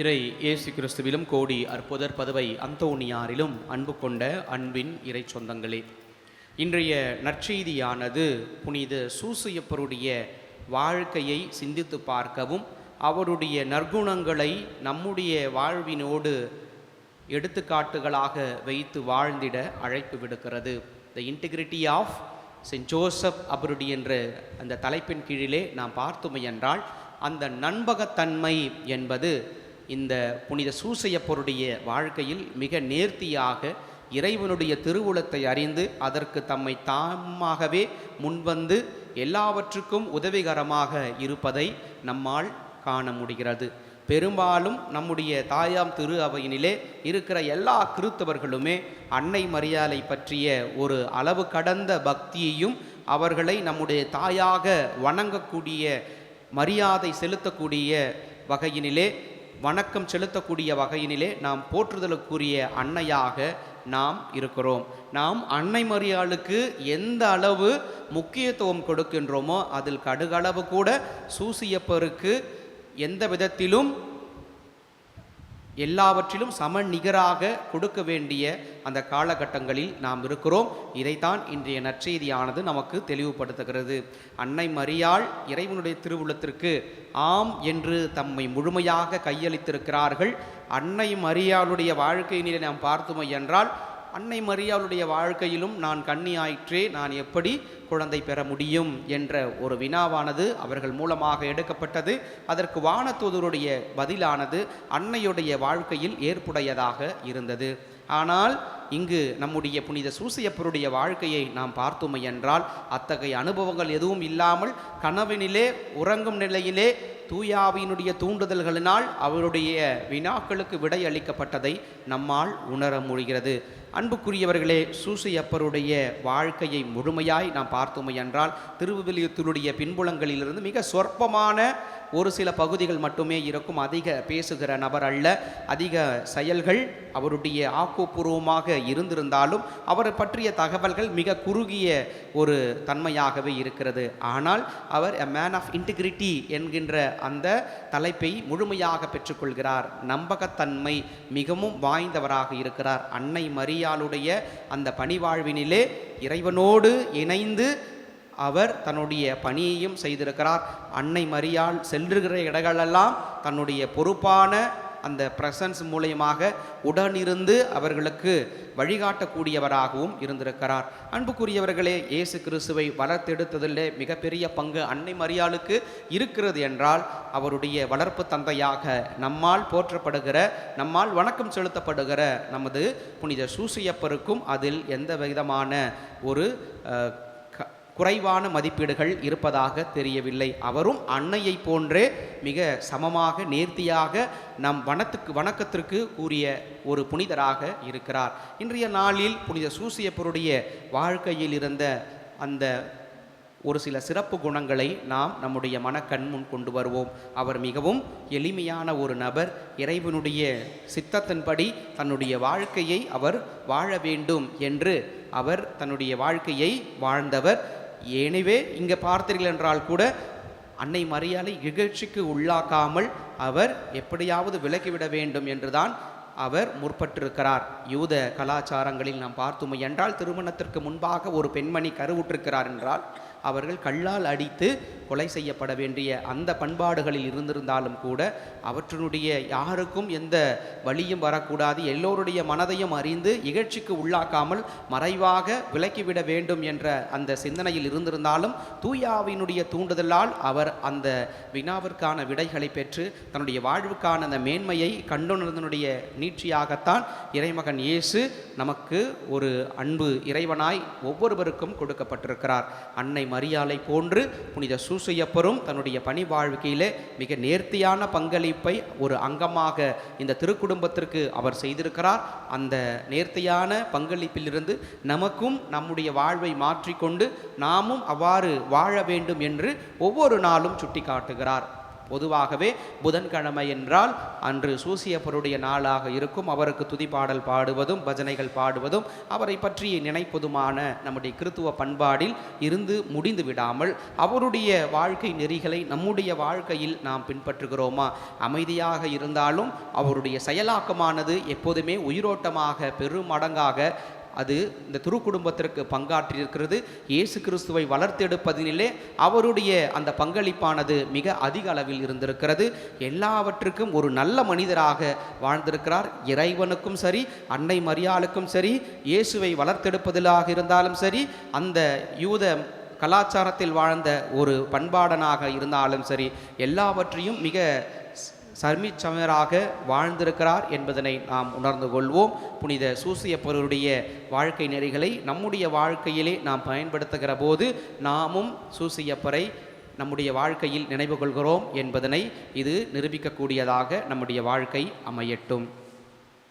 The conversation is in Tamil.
இறை இயேசு கிறிஸ்துவிலும் கோடி அற்புதர் பதவை அந்தோணியாரிலும் அன்பு கொண்ட அன்பின் இறை சொந்தங்களே. இன்றைய நற்செய்தியானது புனித சூசையப்பருடைய வாழ்க்கையை சிந்தித்து பார்க்கவும் அவருடைய நற்குணங்களை நம்முடைய வாழ்வினோடு எடுத்துக்காட்டுகளாக வைத்து வாழ்ந்திட அழைப்பு விடுக்கிறது. The integrity of Saint Joseph அபருடி என்ற அந்த தலைப்பின் கீழிலே நாம் பார்த்துமையென்றால் என்றால் அந்த நண்பகத்தன்மை என்பது இந்த புனித சூசையப்பருடைய வாழ்க்கையில் மிக நேர்த்தியாக இறைவனுடைய திருவுளத்தை அறிந்து அதற்கு தம்மை தாமாகவே முன்வந்து எல்லாவற்றுக்கும் உதவிகரமாக இருப்பதை நம்மால் காண முடிகிறது. பெரும்பாலும் நம்முடைய தாயாம் திரு அவையினிலே இருக்கிற எல்லா கிறித்தவர்களுமே அன்னை மரியாதை பற்றிய ஒரு அளவு கடந்த பக்தியையும் அவர்களை நம்முடைய தாயாக வணங்கக்கூடிய மரியாதை செலுத்தக்கூடிய வகையினிலே வணக்கம் செலுத்தக்கூடிய வகையினிலே நாம் போற்றுதலுக்குரிய அன்னையாக நாம் இருக்கிறோம். நாம் அன்னை மரியாளுக்கு எந்த அளவு முக்கியத்துவம் கொடுக்கின்றோமோ அதில் கடுகளவு கூட சூசியப்பருக்கு எந்த விதத்திலும் எல்லாவற்றிலும் சம நிகராக கொடுக்க வேண்டிய அந்த காலகட்டங்களில் நாம் இருக்கிறோம். இதைத்தான் இன்றைய நற்செய்தியானது நமக்கு தெளிவுபடுத்துகிறது. அன்னை மரியாள் இறைவனுடைய திருவுள்ளத்திற்கு ஆம் என்று தம்மை முழுமையாக கையளித்திருக்கிறார்கள். அன்னை மரியாளுடைய வாழ்க்கையினிலே நாம் பார்த்தோம் என்றால் அன்னை மரியாளுடைய வாழ்க்கையிலும் நான் கன்னியாயிற்றே நான் எப்படி குழந்தை பெற முடியும் என்ற ஒரு வினாவானது அவர்கள் மூலமாக எடுக்கப்பட்டது. அதற்கு வானத்தூதருடைய பதிலானது அன்னையுடைய வாழ்க்கையில் ஏற்புடையதாக இருந்தது. ஆனால் இங்கு நம்முடைய புனித சூசியப்பருடைய வாழ்க்கையை நாம் பார்த்தோமே என்றால் அத்தகைய அனுபவங்கள் எதுவும் இல்லாமல் கனவினிலே உறங்கும் நிலையிலே தூயாவினுடைய தூண்டுதல்களினால் அவருடைய வினாக்களுக்கு விடையளிக்கப்பட்டதை நம்மால் உணர முடிகிறது. அன்புக்குரியவர்களே சூசையப்பருடைய வாழ்க்கையை முழுமையாய் நாம் பார்த்தோமே என்றால் திருவிவிலியத்தினுடைய பின்புலங்களிலிருந்து மிக சொற்பமான ஒரு சில பகுதிகள் மட்டுமே இருக்கும். அதிக பேசுகிற நபர் அல்ல. அதிக செயல்கள் அவருடைய ஆக்கப்பூர்வமாக இருந்திருந்தாலும் அவரை பற்றிய தகவல்கள் மிக குறுகிய ஒரு தன்மையாகவே இருக்கிறது. ஆனால் அவர் எ மேன் ஆஃப் இன்டிகிரிட்டி என்கின்ற அந்த தலைப்பை முழுமையாக பெற்றுக்கொள்கிறார். நம்பகத்தன்மை மிகவும் வாய்ந்தவராக இருக்கிறார். அன்னை மரியாளுடைய அந்த பணிவாழ்வினிலே இறைவனோடு இணைந்து அவர் தன்னுடைய பணியையும் செய்திருக்கிறார். அன்னை மரியாள் செல்லுகிற இடங்களெல்லாம் தன்னுடைய பொறுப்பான அந்த பிரசன்ஸ் மூலியமாக உடனிருந்து அவர்களுக்கு வழிகாட்டக்கூடியவராகவும் இருந்திருக்கிறார். அன்புக்குரியவர்களே இயேசு கிறிஸ்துவை வளர்த்தெடுத்ததிலே மிகப்பெரிய பங்கு அன்னை மரியாளுக்கு இருக்கிறது என்றால் அவருடைய வளர்ப்பு தந்தையாக நம்மால் போற்றப்படுகிற நம்மால் வணக்கம் செலுத்தப்படுகிற நமது புனித சூசியப்பருக்கும் அதில் எந்த விதமான ஒரு குறைவான மதிப்பீடுகள் இருப்பதாக தெரியவில்லை. அவரும் அன்னையை போன்றே மிக சமமாக நேர்த்தியாக நம் வனத்துக்கு வணக்கத்திற்கு கூறிய ஒரு புனிதராக இருக்கிறார். இன்றைய நாளில் புனித சூசியப்பருடைய வாழ்க்கையில் இருந்த அந்த ஒரு சில சிறப்பு குணங்களை நாம் நம்முடைய மனக்கண் முன் கொண்டு வருவோம். அவர் மிகவும் எளிமையான ஒரு நபர். இறைவனுடைய சித்தத்தின்படி தன்னுடைய வாழ்க்கையை அவர் வாழ வேண்டும் என்று அவர் தன்னுடைய வாழ்க்கையை வாழ்ந்தவர். எனவே இங்கே பார்த்தீர்கள் என்றால் கூட அன்னை மரியாதை இகழ்ச்சிக்கு உள்ளாக்காமல் அவர் எப்படியாவது விலக்கிவிட வேண்டும் என்றுதான் அவர் முற்பட்டிருக்கிறார். யூத கலாச்சாரங்களில் நாம் பார்த்துமை என்றால் திருமணத்திற்கு முன்பாக ஒரு பெண்மணி கருவுற்றிருக்கிறார் என்றால் அவர்கள் கல்லால் அடித்து கொலை செய்யப்பட வேண்டிய அந்த பண்பாடுகளில் இருந்திருந்தாலும் கூட அவற்றினுடைய யாருக்கும் எந்த வழியும் வரக்கூடாது. எல்லோருடைய மனதையும் அறிந்து இகழ்ச்சிக்கு உள்ளாக்காமல் மறைவாக விலக்கிவிட வேண்டும் என்ற அந்த சிந்தனையில் இருந்திருந்தாலும் தூயாவினுடைய தூண்டுதலால் அவர் அந்த வினாவிற்கான விடைகளை பெற்று தன்னுடைய வாழ்வுக்கான அந்த மேன்மையை கண்டுணர்ந்தனுடைய நீட்சியாகத்தான் இறைமகன் இயேசு நமக்கு ஒரு அன்பு இறைவனாய் ஒவ்வொருவருக்கும் கொடுக்கப்பட்டிருக்கிறார். அன்னை மரியாலை போன்று புனித சூசையப்பரும் தன்னுடைய பணி வாழ்க்கையிலே மிக நேர்த்தியான பங்களிப்பை ஒரு அங்கமாக இந்த திருக்குடும்பத்திற்கு அவர் செய்திருக்கிறார். அந்த நேர்த்தியான பங்களிப்பிலிருந்து நமக்கும் நம்முடைய வாழ்வை மாற்றிக்கொண்டு நாமும் அவ்வாறு வாழ வேண்டும் என்று ஒவ்வொரு நாளும் சுட்டிக்காட்டுகிறார். பொதுவாகவே புதன்கிழமை என்றால் அன்று சூசியப்பருடைய நாளாக இருக்கும். அவருக்கு துதிப்பாடல் பாடுவதும் பஜனைகள் பாடுவதும் அவரை பற்றி நினைப்பதுமான நம்முடைய கிறித்துவ பண்பாடில் இருந்து முடிந்து விடாமல் அவருடைய வாழ்க்கை நெறிகளை நம்முடைய வாழ்க்கையில் நாம் பின்பற்றுகிறோமா? அமைதியாக இருந்தாலும் அவருடைய செயலாக்கமானது எப்போதுமே உயிரோட்டமாக பெருமடங்காக அது இந்த திருக்குடும்பத்திற்கு பங்காற்றியிருக்கிறது. இயேசு கிறிஸ்துவை வளர்த்தெடுப்பதிலே அவருடைய அந்த பங்களிப்பானது மிக அதிக அளவில் இருந்திருக்கிறது. எல்லாவற்றுக்கும் ஒரு நல்ல மனிதராக வாழ்ந்திருக்கிறார். இறைவனுக்கும் சரி அன்னை மரியாளுக்கும் சரி இயேசுவை வளர்த்தெடுப்பதிலாக இருந்தாலும் சரி அந்த யூத கலாச்சாரத்தில் வாழ்ந்த ஒரு பண்பாடனாக இருந்தாலும் சரி எல்லாவற்றையும் மிக சர்மிச்சமராக வாழ்ந்திருக்கிறார் என்பதனை நாம் உணர்ந்து கொள்வோம். புனித சூசியப்பருடைய வாழ்க்கை நெறிகளை நம்முடைய வாழ்க்கையிலே நாம் பயன்படுத்துகிற போது நாமும் சூசியப்பரை நம்முடைய வாழ்க்கையில் நினைவு கொள்கிறோம் என்பதனை இது நிரூபிக்கக்கூடியதாக நம்முடைய வாழ்க்கை அமையட்டும்.